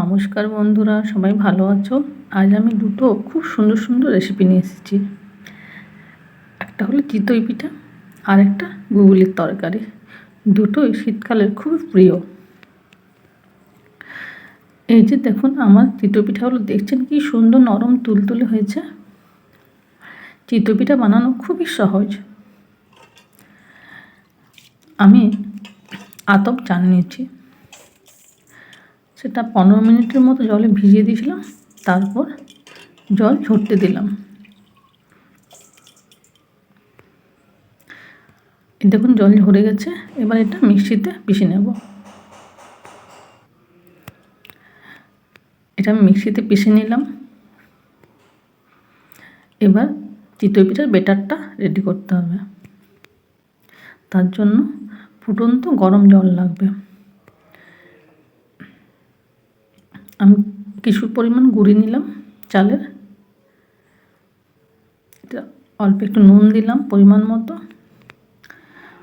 নমস্কার বন্ধুরা, সবাই ভালো আছো? আজ আমি দুটো খুব সুন্দর সুন্দর রেসিপি নিয়ে এসেছি। একটা হলো চিতই পিঠা, আর একটা গুগলির তরকারি। দুটোই শীতকালের খুব প্রিয়। এই যে দেখুন, আমার চিতই পিঠাগুলো দেখছেন কি সুন্দর নরম তুলতুলে হয়েছে। চিতই পিঠা বানানো খুবই সহজ। আমি আতপ চাল নিয়েছি। সেটা পনেরো মিনিটের মতো জলে ভিজিয়ে দিয়েছিলাম, তারপর জল ঝরতে দিলাম। দেখুন জল ঝরে গেছে, এবার এটা মিক্সিতে পিষে নেব। এটা আমি মিক্সিতে পিষে নিলাম। এবার চিতই পিঠার বেটারটা রেডি করতে হবে। তার জন্য ফুটন্ত গরম জল লাগবে। আমি কিছু পরিমাণ গুঁড়ি নিলাম চালের। এটা অল্প একটু নুন দিলাম পরিমাণ মতো।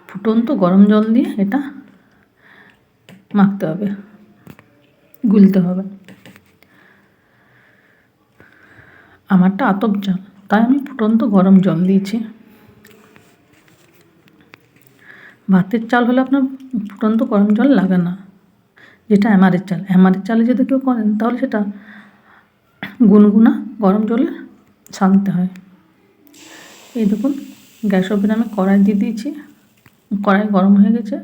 ফুটন্ত গরম জল দিয়ে এটা মাখতে হবে, গুলতে হবে। আমারটা আতপ চাল তাই আমি ফুটন্ত গরম জল দিয়েছি। ভাতের চাল হলে আপনার ফুটন্ত গরম জল লাগে না। যেটা অ্যামারের চাল অ্যামারের চালে যদি কেউ করেন, তাহলে সেটা গুনগুনা গরম জলে ছানতে হয়। এই দেখুন, গ্যাস ওভেনে আমি কড়াই দিয়ে দিয়েছি। কড়াই গরম হয়ে গেছে,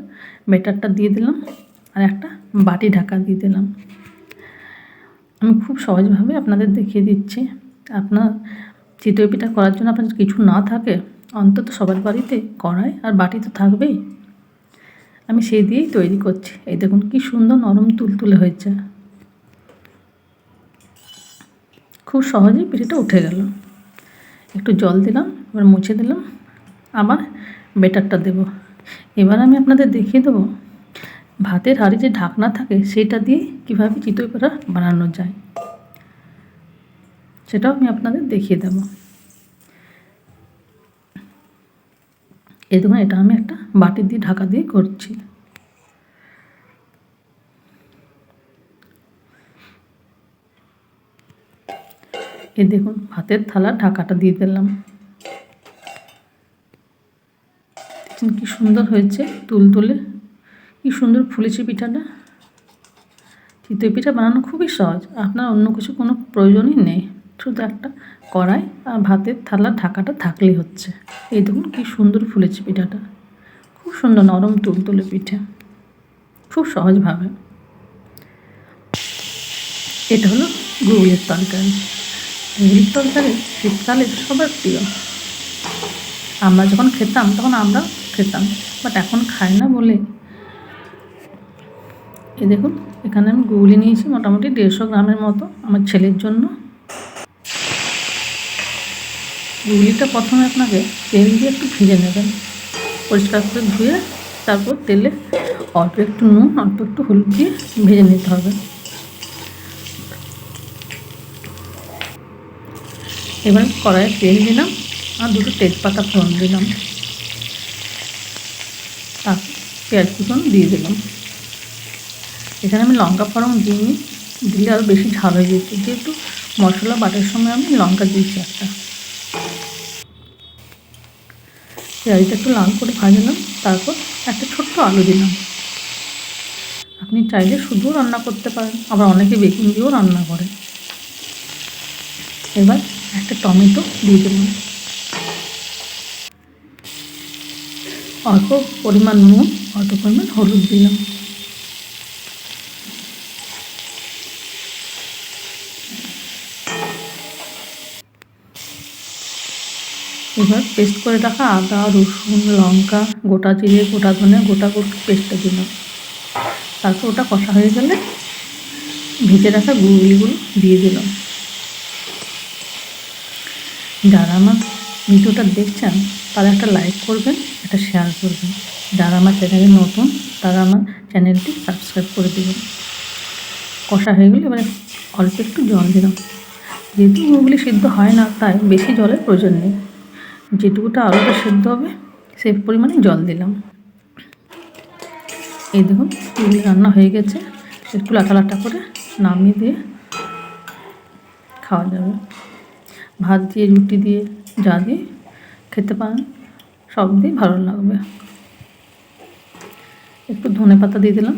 বেটারটা দিয়ে দিলাম আর একটা বাটি ঢাকা দিয়ে দিলাম। আমি খুব সহজভাবে আপনাদের দেখিয়ে দিচ্ছি। আপনার চিতই পিঠা করার জন্য আপনার কিছু না থাকে, অন্তত সবার বাড়িতে কড়াই আর বাটি তো থাকবেই। আমি সেই দিয়েই তৈরি করছি। এই দেখুন কি সুন্দর নরম তুলতুলে হয়েছে। খুব সহজেই পিঠেটা উঠে গেল। একটু জল দিলাম, এবার মুছে দিলাম। আবার বেটারটা দেব। এবার আমি আপনাদের দেখিয়ে দেবো, ভাতের হাড়ি যে ঢাকনা থাকে, সেটা দিয়ে কীভাবে চিতই পিঠা বানানো যায়, সেটাও আমি আপনাদের দেখিয়ে দেবো। এই দেখুন এটা আমি একটা বাটি দিয়ে ঢাকা দিয়ে করছি। এ দেখুন, ভাতের থালা ঢাকাটা দিয়ে দিলাম। দেখছেন কি সুন্দর হয়েছে তুলতুলে। কি সুন্দর ফুলেছে পিঠাটা। চিতই পিঠা বানানো খুবই সহজ, আপনার অন্য কিছু কোনো প্রয়োজনই নেই। শুধু একটা কড়াই আর ভাতের থালা ঢাকাটা থাকলেই হচ্ছে। এই দেখুন কি সুন্দর ফুলেছে পিঠাটা। খুব সুন্দর নরম তুলতুলে পিঠে। খুব সহজভাবে এটা হলো গুগলের তরকারি। গুগলের তরকারি শীতকালে সবার প্রিয়। আমরা যখন খেতাম তখন আমরা খেতাম বাট এখন খাই না বলে। এ দেখুন, এখানে আমি গুগলি নিয়েছি মোটামুটি দেড়শো গ্রামের মতো আমার ছেলের জন্য। গুগলিটা প্রথমে আপনাকে তেল দিয়ে একটু ভেজে নেবেন। পরিষ্কার করে ধুয়ে তারপর তেলে অল্প একটু নুন, অল্প একটু হলুদ দিয়ে ভেজে নিতে হবে। এবার কড়াইয়ে তেল দিলাম আর দুটো তেজপাতা ফোড়ন দিলাম। তারপর পেঁয়াজ কুচন দিয়ে দিলাম। এখানে আমি লঙ্কা ফোড়ন দিইনি, দিলে আরও বেশি ঝাল হয়ে যেত। যেহেতু মশলা বাটার সময় আমি লঙ্কা দিয়েছি একটা। পেঁয়াজটা একটু লাল করে ভাজলাম তারপর একটা ছোট্ট আলু দিলাম। আপনি চাইলে শুধু রান্না করতে পারেন, আবার অনেকে বেকিং দিয়েও রান্না করে। এবার একটা টমেটো দিয়ে দিলাম। অল্প পরিমাণ নুন, অল্প পরিমাণ হলুদ দিলাম। এবার পেস্ট করে রাখা আদা, রসুন, লঙ্কা, গোটা জিরে, গোটা ধনে, গোটা পেস্টটা দিলাম তারপর ওটা কষা হয়ে গেলে ভেজে রাখা গুগলিগুলো দিয়ে দিলাম। যারা আমার ভিডিওটা দেখছেন, তারা একটা লাইক করবেন, একটা শেয়ার করবেন। যারা আমার চ্যানেলে নতুন, তারা আমার চ্যানেলটি সাবস্ক্রাইব করে দেবেন। কষা হয়ে গেলে এবারে অল্প একটু জল দিলাম যেহেতু ওগুলি সিদ্ধ হয় না, তাই বেশি জলের প্রয়োজন নেই। যেটুকুটা আলুটা সেদ্ধ হবে, সেই পরিমাণে জল দিলাম। এই দেখুন এগুলি রান্না হয়ে গেছে। একটু লাটা লাটা করে নামিয়ে দিয়ে খাওয়া যাবে। ভাত দিয়ে, রুটি দিয়ে, যা দিয়ে খেতে পারেন, সব দিয়ে ভালো লাগবে। একটু ধনে পাতা দিয়ে দিলাম।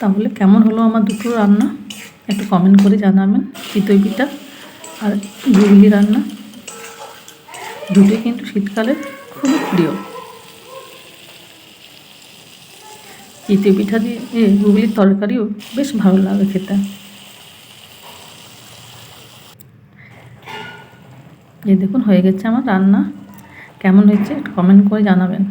তাহলে কেমন হলো আমার দুটো রান্না? একটু কমেন্ট করে জানাবেন চিতই পিঠা আর গুগলি রান্না। দুটোই কিন্তু শীতকালে খুবই প্রিয়। চিতই পিঠা দিয়ে, এ গুগলির তরকারিও বেশ ভালো লাগে খেতে। এই দেখুন হয়ে গেছে আমার রান্না। কেমন হয়েছে কমেন্ট করে জানাবেন।